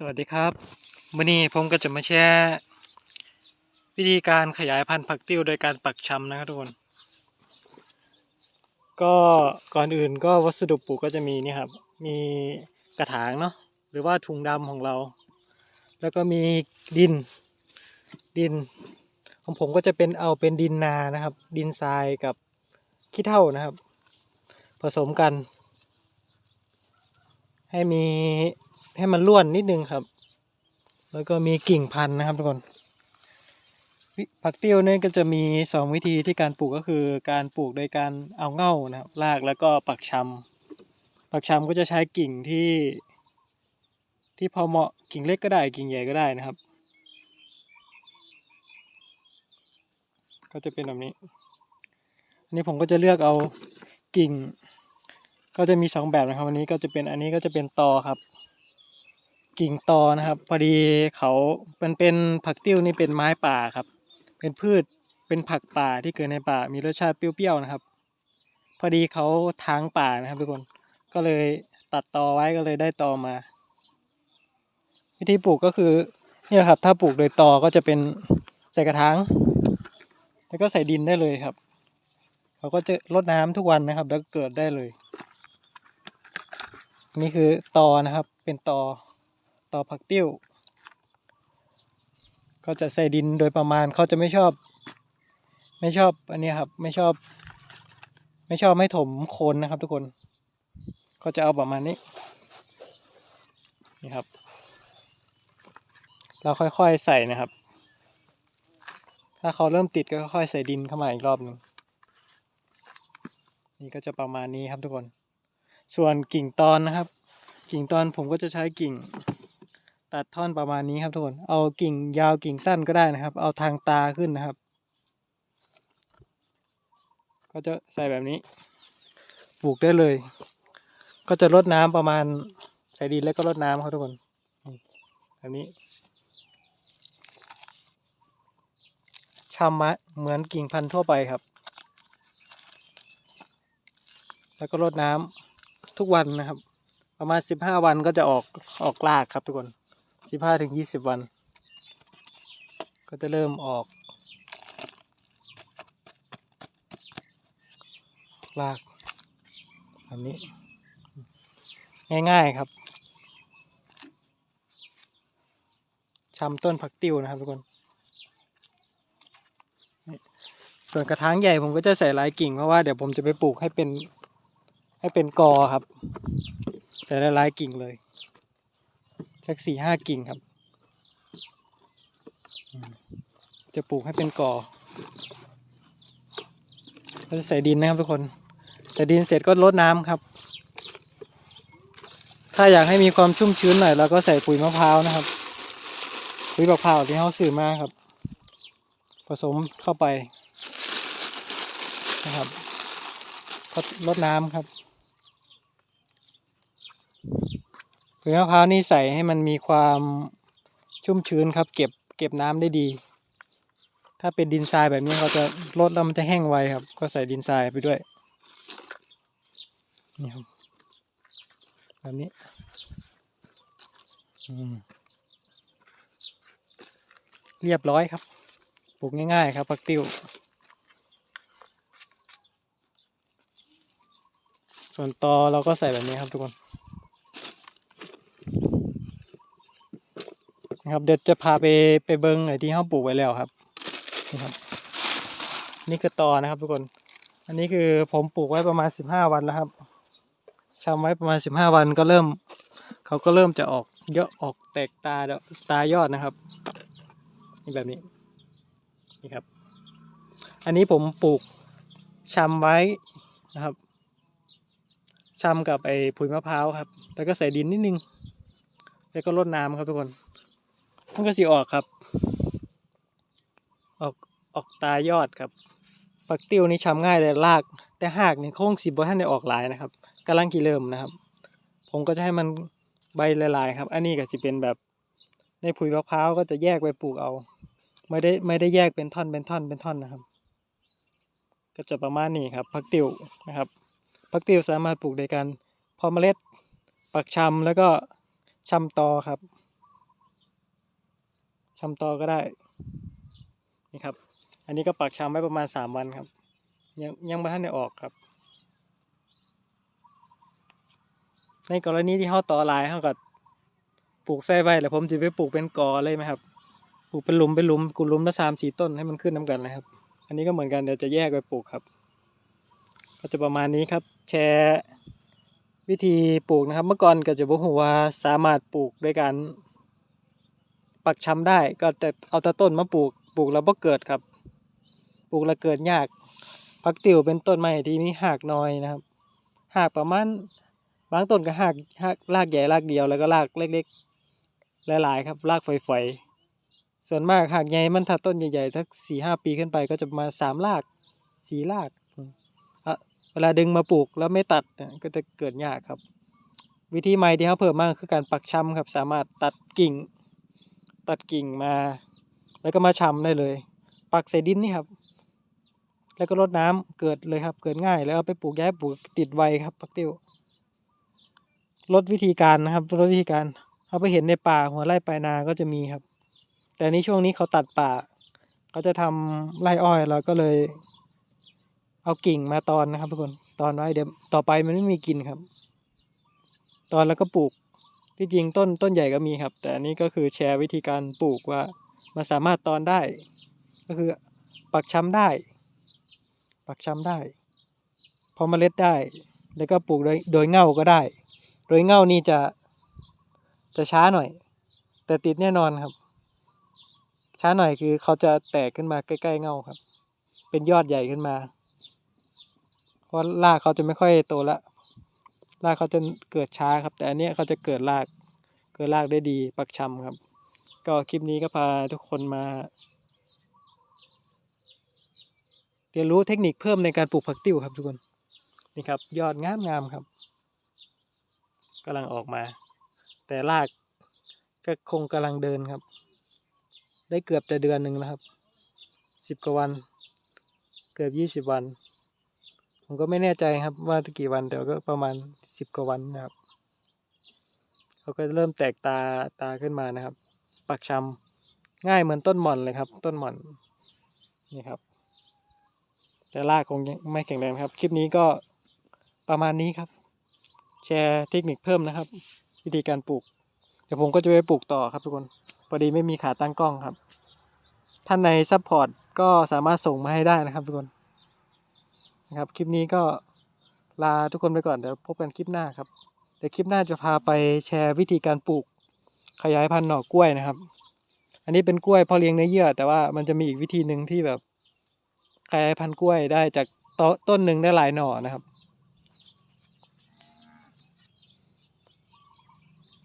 สวัสดีครับวันนี้ผมก็จะมาแชร์วิธีการขยายพันธุ์ผักติ้วโดยการปักชำนะครับทุกคน ก็ก่อนอื่นก็วัสดุปลูกก็จะมีนี่ครับ มีกระถางเนาะหรือว่าถุงดำของเรา แล้วก็มีดินดิน ของผมก็จะเป็นเอาเป็นดินนานะครับ ดินทรายกับขี้เถ้านะครับ ผสมกัน ให้มี ให้มันร่วนนิดนึงครับ แล้วก็มีกิ่งพันธุ์นะครับทุกคนผักเตี้ยวเนี่ยก็จะมีสองวิธีที่การปลูกก็คือการปลูกโดยการเอาเง่านะครับรากแล้วก็ปักชำปักชำก็จะใช้กิ่งที่ ที่พอเหมาะกิ่งเล็กก็ได้กิ่งใหญ่ก็ได้นะครับ ก็จะเป็นแบบนี้ อันนี้ผมก็จะเลือกเอากิ่ง ก็จะมีสองแบบนะครับอันนี้ก็จะเป็นอันนี้ก็จะเป็นตอครับ กิ่งตอนะครับ พอดีเขามันเป็นผักติ้วนี่เป็นไม้ป่าครับ เป็นพืชเป็นผักป่าที่เกิดในป่า มีรสชาติเปรี้ยวๆนะครับ พอดีเขาทางป่านะครับทุกคนก็เลยตัดตอไว้ก็เลยได้ตอมา วิธีปลูกก็คือนี่แหละครับ ถ้าปลูกโดยตอก็จะเป็นใส่กระถางแล้วก็ใส่ดินได้เลยครับเขาก็จะรดน้ำทุกวันนะครับ แล้วกเกิดได้เลย นี่คือตอนะครับเป็นตอ ตอผักติ้ว ก็จะใส่ดินโดยประมาณเขาจะไม่ชอบ ไม่ชอบอันนี้ครับ ไม่ชอบ ไม่ชอบไม่ถมโคนนะครับ ทุกคน ก็จะเอาประมาณนี้ นี่ครับ เราค่อยๆใส่นะครับ ถ้าเขาเริ่มติดก็ค่อยๆใส่ดินเข้ามาอีกรอบหนึ่งนี่ก็จะประมาณนี้ครับทุกคน ส่วนกิ่งตอนนะครับ กิ่งตอนผมก็จะใช้กิ่ง ตัดท่อนประมาณนี้ครับทุกคน เอากิ่งยาวกิ่งสั้นก็ได้นะครับ เอาทางตาขึ้นนะครับ ก็จะใส่แบบนี้ ปลูกได้เลย ก็จะรดน้ำประมาณใส่ดินแล้วก็รดน้ำครับทุกคน แบบนี้ชำมะเหมือนกิ่งพันธุ์ทั่วไปครับ แล้วก็รดน้ำทุกวันนะครับ ประมาณสิบห้าวันก็จะออกออกรากครับทุกคน สิบห้าถึงยี่สิบวัน ก็จะเริ่มออกรากแบบนี้ ง่าย ๆครับชำต้นผักติวนะครับทุกคน ส่วนกระถางใหญ่ผมก็จะใส่ลายกิ่งเพราะว่าเดี๋ยวผมจะไปปลูกให้เป็นให้เป็นกอครับ ใส่ลายกิ่งเลย สักสี่ห้ากิ่งครับ จะปลูกให้เป็นกอก็จะใส่ดินนะครับทุกคนใส่ดินเสร็จก็รดน้ำครับ ถ้าอยากให้มีความชุ่มชื้นหน่อยเราก็ใส่ปุ๋ยมะพร้าวนะครับ ปุ๋ยมะพร้าวที่เขาซื้อมาครับ ผสมเข้าไปนะครับก็รดน้ำครับ ปุ๋ยมะพร้าวนี่ใส่ให้มันมีความชุ่มชื้นครับ เก็บเก็บน้ำได้ดี ถ้าเป็นดินทรายแบบนี้เขาจะลดแล้วมันจะแห้งไวครับ ก็ใส่ดินทรายไปด้วยนี่ครับแบบนี้เรียบร้อยครับ ปลูกง่ายๆ ครับผักติ้ว ส่วนตอเราก็ใส่แบบนี้ครับทุกคน นะครับเดี๋ยวจะพาไปไปเบิ้งไอ้ที่เขาปลูกไว้แล้วครับนี่ครับ นี่คือตอนะครับทุกคน อันนี้คือผมปลูกไว้ประมาณสิบห้าวันแล้วครับชำไว้ประมาณสิบห้าวันก็เริ่ม เขาก็เริ่มจะออกเยอะออกแตกตาตายอดนะครับนี่แบบนี้นี่ครับ อันนี้ผมปลูกชำไว้นะครับชำกับไอ้ผุยมะพร้าวครับ แล้วก็ใส่ดินนิดนึงแล้วก็รดน้ำครับทุกคน มันก็สิออกครับ ออกออกตายอดครับปักติ้วนี่ช้ำง่ายแต่ราก แต่หากนี่โค้งสิบ่ท่านได้ออกหลายนะครับกำลังกี่เริ่มนะครับ ผมก็จะให้มันใบละลายครับ อันนี้ก็สิเป็นแบบในผุยมะพร้าวก็จะแยกไปปลูกเอา ไม่ได้ไม่ได้แยกเป็นท่อนเป็นท่อนเป็นท่อนนะครับ ก็จะประมาณนี้ครับผักติ้วนะครับผักติ้วสามารถปลูกโดยการพาะเมล็ด ปักชำแล้วก็ชำตอครับ ชำตอก็ได้ นี่ครับ อันนี้ก็ปักชำไว้ประมาณสามวันครับ ยังยังไม่ทันได้ออกครับ ในกรณีที่เขาต่อลายเขาก็ปลูกใส่ไว้แล้วผมจะไปปลูกเป็นกอเลยไหมครับ ปลูกเป็นหลุมเป็นหลุมกุหลุมละสามสี่ต้นให้มันขึ้นน้ากันนะครับ อันนี้ก็เหมือนกันเดี๋ยวจะแยกไปปลูกครับ ก็จะประมาณนี้ครับ แชร์วิธีปลูกนะครับ เมื่อก่อนก็จะบอกว่าสามารถปลูกด้วยการ ปักชำได้ก็แต่เอาแต่ต้นมาปลูกปลูกแล้วบ่เกิดครับ ปลูกแล้วเกิดยากพักติ๋วเป็นต้นไม้ที่มีหากน้อยนะครับหากประมาณบางต้นก็หากหากรากใหญ่รากเดียวแล้วก็รากเล็กๆหลายๆครับรากฝอยๆส่วนมากหากใหญ่มันถ้าต้นใหญ่ๆสักสี่ห้าปีขึ้นไปก็จะมาสามรากสี่รากเวลาดึงมาปลูกแล้วไม่ตัดก็จะเกิดยากครับ วิธีใหม่ที่เขาเพิ่มมากคือการปักชำครับสามารถตัดกิ่ง ตัดกิ่งมา แล้วก็มาชำได้เลย ปักใส่ดินนี่ครับ แล้วก็รดน้ำเกิดเลยครับ เกิดง่าย แล้วเอาไปปลูกย้ายปลูกติดไวครับปักติ้วลดวิธีการนะครับลดวิธีการเอาไปเห็นในป่าหัวไร่ปลายนาก็จะมีครับ แต่นี้ช่วงนี้เขาตัดป่าเขาจะทำไร่อ้อยเราก็เลย เอากิ่งมาตอนนะครับทุกคนตอนไว้เดี๋ยวต่อไปมันไม่มีกินครับ ตอนแล้วก็ปลูก ที่จริงต้นต้นใหญ่ก็มีครับ แต่อันนี้ก็คือแชร์วิธีการปลูกว่ามันสามารถตอนได้ ก็คือปักช้ำได้ ปักช้ำได้พอมเมล็ดได้ แล้วก็ปลูกโดยโดยเง่าก็ได้ โดยเง่านี่จะจะช้าหน่อย แต่ติดแน่นอนครับ ช้าหน่อยคือเขาจะแตกขึ้นมาใกล้ๆเง่าครับ เป็นยอดใหญ่ขึ้นมา เพราะรากเขาจะไม่ค่อยโตละ รากเขาจะเกิดช้าครับ แต่อันเนี้ยเขาจะเกิดรากเกิดรากได้ดีปักชำครับ ก็คลิปนี้ก็พาทุกคนมา เรียนรู้เทคนิคเพิ่มในการปลูกผักติ้วครับทุกคนนี่ครับ ยอดงามงามๆครับกำลังออกมา แต่รากก็คงกำลังเดินครับ ได้เกือบจะเดือนหนึ่งแล้วครับสิบกว่าวัน เกือบยี่สิบวัน ผมก็ไม่แน่ใจครับว่าจะกี่วันแต่ก็ประมาณสิบกว่าวันนะครับเขาก็เริ่มแตกตาตาขึ้นมานะครับ ปักชำง่ายเหมือนต้นหม่อนเลยครับ ต้นหม่อนนี่ครับ แต่รากคงยังไม่แข็งแรงครับ คลิปนี้ก็ประมาณนี้ครับ แชร์เทคนิคเพิ่มนะครับ วิธีการปลูก เดี๋ยวผมก็จะไปปลูกต่อครับทุกคนพอดีไม่มีขาตั้งกล้องครับ ท่านในซัพพอร์ตก็สามารถส่งมาให้ได้นะครับทุกคน นะครับ คลิปนี้ก็ลาทุกคนไปก่อนเดี๋ยวพบกันคลิปหน้าครับเดี๋ยวคลิปหน้าจะพาไปแชร์วิธีการปลูกขยายพันธุ์หน่อกล้วยนะครับ อันนี้เป็นกล้วยพอเลี้ยงเนื้อเยื่อ แต่ว่ามันจะมีอีกวิธีหนึ่งที่แบบขยายพันธุ์กล้วยได้จากต้นต้นหนึ่งได้หลายหน่อนะครับ